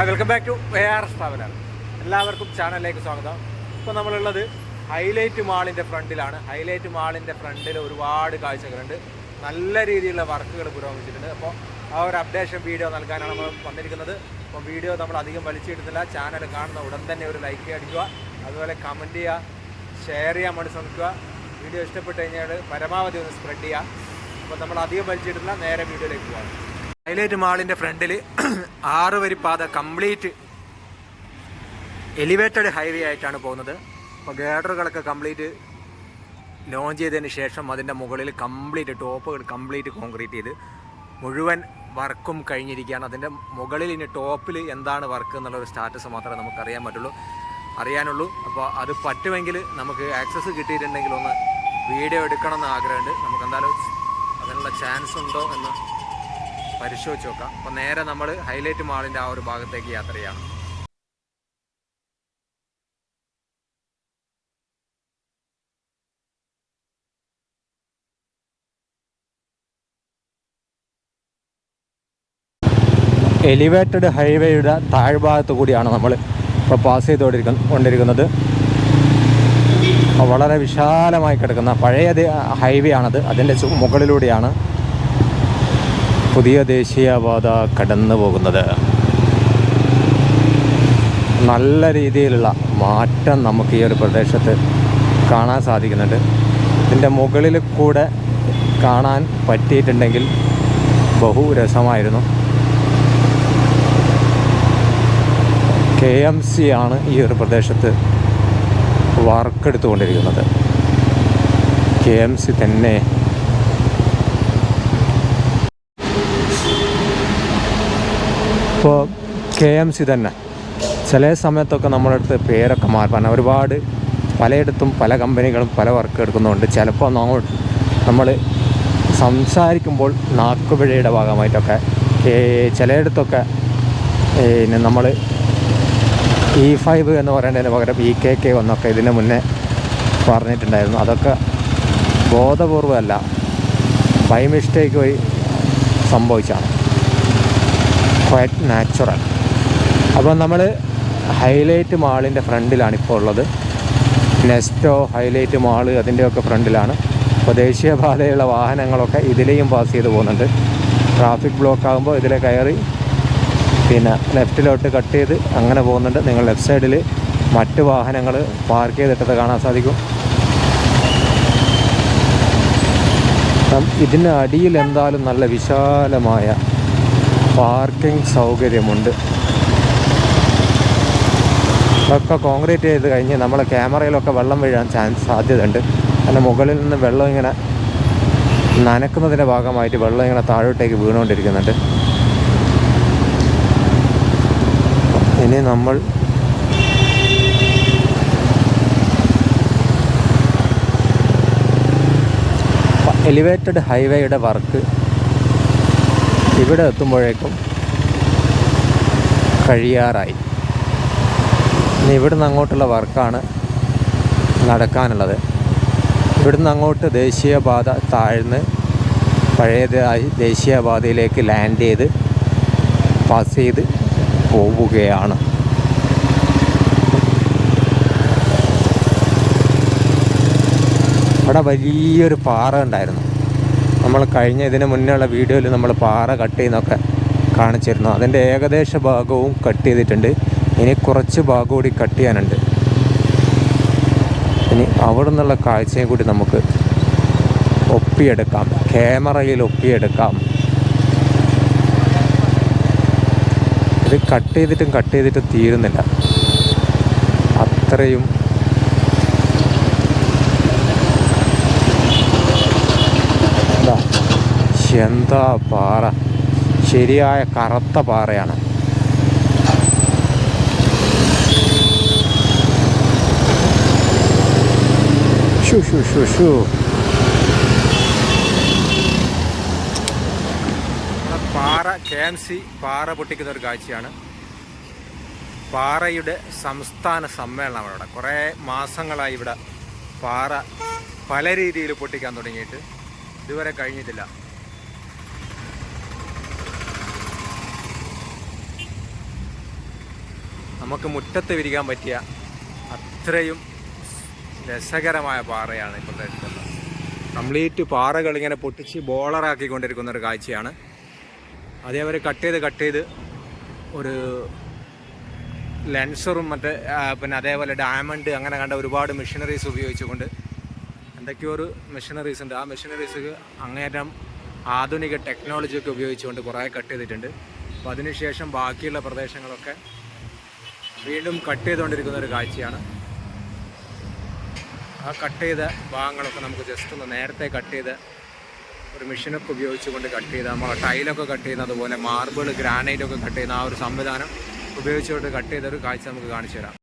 Welcome back to A R സ്ഥാപന എല്ലാവർക്കും ചാനലിലേക്ക് സ്വാഗതം. ഇപ്പോൾ നമ്മളുള്ളത് ഹൈലൈറ്റ് മാളിന്റെ ഫ്രണ്ടിലാണ്. ഹൈലൈറ്റ് മാളിന്റെ ഫ്രണ്ടിൽ ഒരുപാട് കാഴ്ചകളുണ്ട്. നല്ല രീതിയിലുള്ള വർക്കുകൾ പുരോഗമിച്ചിട്ടുണ്ട്. അപ്പോൾ ആ ഒരു അപ്ഡേഷൻ വീഡിയോ നൽകാനാണ് നമ്മൾ വന്നിരിക്കുന്നത്. അപ്പോൾ വീഡിയോ നമ്മൾ അധികം വലിച്ചിടുന്നില്ല ചാനൽ കാണുന്ന ഉടൻ തന്നെ ഒരു ലൈക്ക് അടിക്കുക. അതുപോലെ കമന്റ് ചെയ്യുക ഷെയർ ചെയ്യാൻ വേണ്ടി ശ്രമിക്കുക. വീഡിയോ ഇഷ്ടപ്പെട്ട് കഴിഞ്ഞാൽ പരമാവധി ഒന്ന് സ്പ്രെഡ് ചെയ്യുക. അപ്പോൾ നമ്മൾ അധികം വലിച്ചിട്ടില്ല നേരെ വീഡിയോയിലേക്ക് പോകാം ഹൈലൈറ്റ് മാളിന്റെ ഫ്രണ്ടിൽ ആറ് വരി പാത കംപ്ലീറ്റ് എലിവേറ്റഡ് ഹൈവേ ആയിട്ടാണ് പോകുന്നത്. അപ്പോൾ ഗേഡറുകളൊക്കെ കംപ്ലീറ്റ് ലോഞ്ച് ചെയ്തതിന് ശേഷം അതിന്റെ മുകളിൽ കംപ്ലീറ്റ് ടോപ്പുകൾ കംപ്ലീറ്റ് കോൺക്രീറ്റ് ചെയ്ത് മുഴുവൻ വർക്കും കഴിഞ്ഞിരിക്കുകയാണ്. അതിന്റെ മുകളിൽ ഇനി ടോപ്പിൽ എന്താണ് വർക്ക് എന്നുള്ള ഒരു സ്റ്റാറ്റസ് മാത്രമേ നമുക്ക് അറിയാൻ പറ്റുള്ളൂ. അറിയാനുള്ളൂ. അപ്പോൾ അത് പറ്റുമെങ്കിൽ നമുക്ക് ആക്സസ് കിട്ടിയിട്ടുണ്ടെങ്കിൽ ഒന്ന് വീഡിയോ എടുക്കണം എന്ന് ആഗ്രഹമുണ്ട്. നമുക്ക് എന്തായാലും അതിനുള്ള ചാൻസ് ഉണ്ടോ എന്ന് പരിശോധിച്ച് നോക്കാം. അപ്പോൾ നേരെ നമ്മൾ ഹൈലൈറ്റ് മാളിന്റെ ആ ഒരു ഭാഗത്തേക്ക് യാത്ര ചെയ്യണം. എലിവേറ്റഡ് ഹൈവേയുടെ താഴ്ഭാഗത്ത് കൂടിയാണ് നമ്മൾ ഇപ്പോൾ പാസ് ചെയ്തുകൊണ്ടിരിക്കുന്ന കൊണ്ടിരിക്കുന്നത്. വളരെ വിശാലമായി കിടക്കുന്ന പഴയ ഹൈവേ ആണത്. അതിന്റെ മുകളിലൂടെയാണ് പുതിയ ദേശീയപാത കടന്നു പോകുന്നത്. നല്ല രീതിയിലുള്ള മാറ്റം നമുക്ക് ഈ ഒരു പ്രദേശത്ത് കാണാൻ സാധിക്കുന്നുണ്ട്. ഇതിന്റെ മുകളിൽ കൂടെ കാണാൻ പറ്റിയിട്ടുണ്ടെങ്കിൽ ബഹു രസമായിരുന്നു. കെ എം സി ആണ് ഈ ഒരു പ്രദേശത്ത് വർക്ക് എടുത്തുകൊണ്ടിരിക്കുന്നത് കെ എം സി തന്നെ ഇപ്പോൾ കെ എം സി തന്നെ. ചില സമയത്തൊക്കെ നമ്മുടെ അടുത്ത് പേരൊക്കെ മാറാൻ ഒരുപാട് പലയിടത്തും പല കമ്പനികളും പല വർക്ക് എടുക്കുന്നുണ്ട്. ചിലപ്പോൾ നമ്മൾ നമ്മൾ സംസാരിക്കുമ്പോൾ നാക്കുപിഴയുടെ ഭാഗമായിട്ടൊക്കെ ചിലയിടത്തൊക്കെ പിന്നെ നമ്മൾ ഇ ഫൈവ് എന്ന് പറയുന്നതിന് പകരം ഇ കെ കെ എന്നൊക്കെ ഇതിന് മുന്നേ പറഞ്ഞിട്ടുണ്ടായിരുന്നു. അതൊക്കെ ബോധപൂർവമല്ല ബൈ മിസ്റ്റേക്ക് വഴി സംഭവിച്ചാണ് ക്വയറ്റ് നാച്ചുറൽ അപ്പോൾ നമ്മൾ ഹൈലൈറ്റ് മാളിന്റെ ഫ്രണ്ടിലാണ് ഇപ്പോൾ ഉള്ളത്. നെസ്റ്റോ ഹൈലൈറ്റ് മാൾ അതിന്റെയൊക്കെ ഫ്രണ്ടിലാണ്. അപ്പോൾ ദേശീയപാതയുള്ള വാഹനങ്ങളൊക്കെ ഇതിലെയും പാസ് ചെയ്ത് പോകുന്നുണ്ട്. ട്രാഫിക് ബ്ലോക്ക് ആകുമ്പോൾ ഇതിലെ കയറി പിന്നെ ലെഫ്റ്റിലോട്ട് കട്ട് ചെയ്ത് അങ്ങനെ പോകുന്നുണ്ട്. നിങ്ങൾ ലെഫ്റ്റ് സൈഡിൽ മറ്റ് വാഹനങ്ങൾ പാർക്ക് ചെയ്തിട്ടത് കാണാൻ സാധിക്കും. ഇതിന് അടിയിൽ എന്തായാലും നല്ല വിശാലമായ പാർക്കിംഗ് സൗകര്യമുണ്ട്. ഇതൊക്കെ കോൺക്രീറ്റ് ചെയ്ത് കഴിഞ്ഞ് നമ്മളെ ക്യാമറയിലൊക്കെ വെള്ളം വീഴാൻ ചാൻസ് സാധ്യതയുണ്ട്. അതിന്റെ മുകളിൽ നിന്ന് വെള്ളം ഇങ്ങനെ നനക്കുന്നതിന്റെ ഭാഗമായിട്ട് വെള്ളം ഇങ്ങനെ താഴോട്ടേക്ക് വീണുകൊണ്ടിരിക്കുന്നുണ്ട്. ഇനി നമ്മൾ എലിവേറ്റഡ് ഹൈവേയുടെ വർക്ക് ഇവിടെ എത്തുമ്പോഴേക്കും കഴിയാറായി. ഇനി ഇവിടുന്ന് അങ്ങോട്ടുള്ള വർക്കാണ് നടക്കാനുള്ളത്. ഇവിടുന്ന് അങ്ങോട്ട് ദേശീയപാത താഴ്ന്ന് പഴയതായി ദേശീയപാതയിലേക്ക് ലാൻഡ് ചെയ്ത് പാസ് ചെയ്ത് പോവുകയാണ്. അവിടെ വലിയൊരു പാറ ഉണ്ടായിരുന്നു. നമ്മൾ കഴിഞ്ഞ ഇതിന് മുന്നേ ഉള്ള വീഡിയോയിൽ നമ്മൾ പാറ കട്ട് ചെയ്യുന്നൊക്കെ കാണിച്ചിരുന്നു. അതിന്റെ ഏകദേശ ഭാഗവും കട്ട് ചെയ്തിട്ടുണ്ട്. ഇനി കുറച്ച് ഭാഗം കൂടി കട്ട് ചെയ്യാനുണ്ട്. ഇനി അവിടെ നിന്നുള്ള കാഴ്ചയും കൂടി നമുക്ക് ഒപ്പിയെടുക്കാം. ക്യാമറയിൽ ഒപ്പിയെടുക്കാം. ഇത് കട്ട് ചെയ്തിട്ടും കട്ട് ചെയ്തിട്ടും തീരുന്നില്ല. അത്രയും എന്താ എന്താ പാറ? ശരിയായ കറുത്ത പാറയാണ്. പാറ കെ എം സി പാറ പൊട്ടിക്കുന്ന ഒരു കാഴ്ചയാണ്. പാറയുടെ സംസ്ഥാന സമ്മേളനം അവിടെ. കുറേ മാസങ്ങളായി ഇവിടെ പാറ പല രീതിയിൽ പൊട്ടിക്കാൻ തുടങ്ങിയിട്ട്. ഇതുവരെ കഴിഞ്ഞിട്ടില്ല. നമുക്ക് മുറ്റത്ത് വിരിക്കാൻ പറ്റിയ അത്രയും രസകരമായ പാറയാണ് ഇപ്പോൾ പ്രദേശത്തുള്ളത് കംപ്ലീറ്റ് പാറകൾ ഇങ്ങനെ പൊട്ടിച്ച് ബോളറാക്കിക്കൊണ്ടിരിക്കുന്ന ഒരു കാഴ്ചയാണ്. അതേപോലെ കട്ട് ചെയ്ത് കട്ട് ചെയ്ത് ഒരു ലെൻസറും മറ്റേ പിന്നെ അതേപോലെ ഡയമണ്ട് അങ്ങനെ കണ്ട ഒരുപാട് മെഷീനറീസ് ഉപയോഗിച്ചുകൊണ്ട് എന്തൊക്കെയോ ഒരു മെഷീനറീസ് ഉണ്ട്. ആ മെഷീനറീസ് അങ്ങേറ്റം ആധുനിക ടെക്നോളജിയൊക്കെ ഉപയോഗിച്ചുകൊണ്ട് കുറേ കട്ട് ചെയ്തിട്ടുണ്ട്. അപ്പോൾ അതിനുശേഷം ബാക്കിയുള്ള പ്രദേശങ്ങളൊക്കെ വീണ്ടും കട്ട് ചെയ്തുകൊണ്ടിരിക്കുന്ന ഒരു കാഴ്ചയാണ്. ആ കട്ട് ചെയ്ത ഭാഗങ്ങളൊക്കെ നമുക്ക് ജസ്റ്റ് ഒന്ന് നേരത്തെ കട്ട് ചെയ്ത് ഒരു മെഷീനൊക്കെ ഉപയോഗിച്ചുകൊണ്ട് കട്ട് ചെയ്ത് നമ്മൾ ടൈലൊക്കെ കട്ട് ചെയ്യുന്ന അതുപോലെ മാർബിൾ ഗ്രാനൈറ്റ് ഒക്കെ കട്ട് ചെയ്യുന്ന ആ ഒരു സംവിധാനം ഉപയോഗിച്ചുകൊണ്ട് കട്ട് ചെയ്ത ഒരു കാഴ്ച നമുക്ക് കാണിച്ചു തരാം.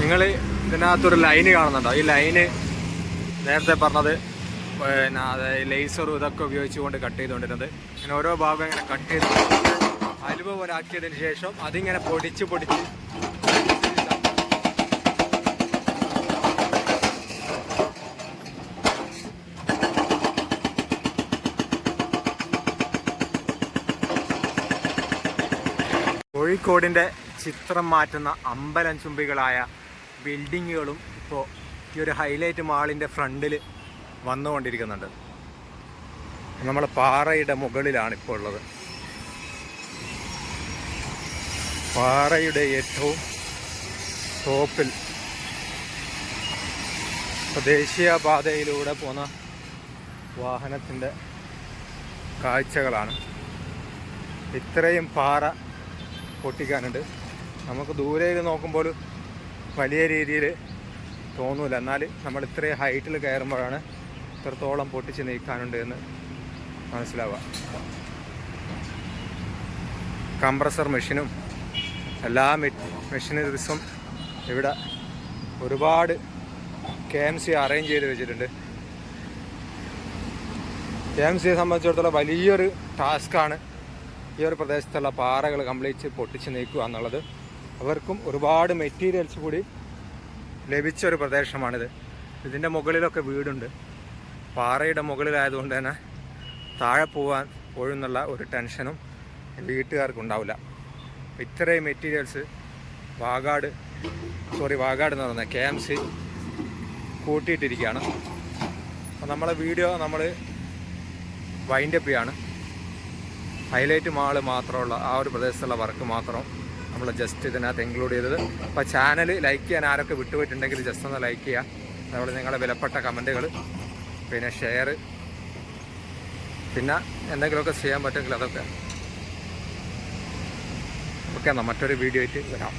നിങ്ങൾ ഇതിനകത്തൊരു ലൈന് കാണുന്നുണ്ടോ? ഈ ലൈന് നേരത്തെ പറഞ്ഞത് പിന്നെ അത് ലേസറും ഇതൊക്കെ ഉപയോഗിച്ചുകൊണ്ട് കട്ട് ചെയ്തുകൊണ്ടിരുന്നത്. ഇങ്ങനെ ഓരോ ഭാഗം ഇങ്ങനെ കട്ട് ചെയ്ത് അലുവ പോലെ ആക്കിയതിന് ശേഷം അതിങ്ങനെ പൊടിച്ച് പൊടിച്ച് കോഴിക്കോടിന്റെ ചിത്രം മാറ്റുന്ന അമ്പലം ചുംബികളായ ബിൽഡിങ്ങുകളും ഇപ്പോൾ ഈ ഒരു ഹൈലൈറ്റ് മാളിന്റെ ഫ്രണ്ടിൽ വന്നുകൊണ്ടിരിക്കുന്നുണ്ട്. നമ്മൾ പാറയുടെ മുകളിലാണ് ഇപ്പോൾ ഉള്ളത്. പാറയുടെ ഏറ്റവും ടോപ്പിൽ ദേശീയപാതയിലൂടെ പോന്ന വാഹനത്തിന്റെ കാഴ്ചകളാണ്. ഇത്രയും പാറ പൊട്ടിക്കാനുണ്ട്. നമുക്ക് ദൂരെ നോക്കുമ്പോൾ വലിയ രീതിയിൽ തോന്നൂല. എന്നാൽ നമ്മൾ ഇത്രയും ഹൈറ്റിൽ കയറുമ്പോഴാണ് ഇത്രത്തോളം പൊട്ടിച്ച് നീക്കാനുണ്ട് എന്ന് മനസ്സിലാവുക. കംപ്രസർ മെഷീനും എല്ലാ മെഷീനറീസും ഇവിടെ ഒരുപാട് കെ എം സി അറേഞ്ച് ചെയ്ത് വെച്ചിട്ടുണ്ട്. കെ എം സിയെ സംബന്ധിച്ചിടത്തോളം വലിയൊരു ടാസ്ക്കാണ്. ഈ ഒരു പ്രദേശത്തുള്ള പാറകൾ കംപ്ലീറ്റ് പൊട്ടിച്ച് നീക്കുക എന്നുള്ളത് അവർക്കും ഒരുപാട് മെറ്റീരിയൽസ് കൂടി ലഭിച്ച ഒരു പ്രദേശമാണിത്. ഇതിന്റെ മുകളിലൊക്കെ വീടുണ്ട്. പാറയുടെ മുകളിലായതുകൊണ്ട് തന്നെ താഴെ പോകാൻ പോഴുന്നുള്ള ഒരു ടെൻഷനും വീട്ടുകാർക്ക് ഉണ്ടാവില്ല. ഇത്രയും മെറ്റീരിയൽസ് വാഗാട് സോറി വാഗാട് എന്ന് പറഞ്ഞ കെ എം സി കൂട്ടിയിട്ടിരിക്കുകയാണ് അപ്പോൾ നമ്മളെ വീഡിയോ നമ്മൾ വൈൻഡപ്പ് ചെയ്യാണ്. ഹൈലൈറ്റ് മാൾ മാത്രമുള്ള ആ ഒരു പ്രദേശത്തുള്ള വർക്ക് മാത്രം നമ്മൾ ജസ്റ്റ് ഇതിനകത്ത് ഇൻക്ലൂഡ് ചെയ്തത്. അപ്പോൾ ചാനൽ ലൈക്ക് ചെയ്യാൻ ആരൊക്കെ വിട്ടുപോയിട്ടുണ്ടെങ്കിൽ ജസ്റ്റ് ഒന്ന് ലൈക്ക് ചെയ്യുക അതുപോലെ നിങ്ങളുടെ വിലപ്പെട്ട കമന്റുകൾ പിന്നെ ഷെയർ പിന്നെ എന്തെങ്കിലുമൊക്കെ ചെയ്യാൻ പറ്റുമെങ്കിൽ അതൊക്കെ. ഓക്കെ എന്നാൽ മറ്റൊരു വീഡിയോ ആയിട്ട് വരാം.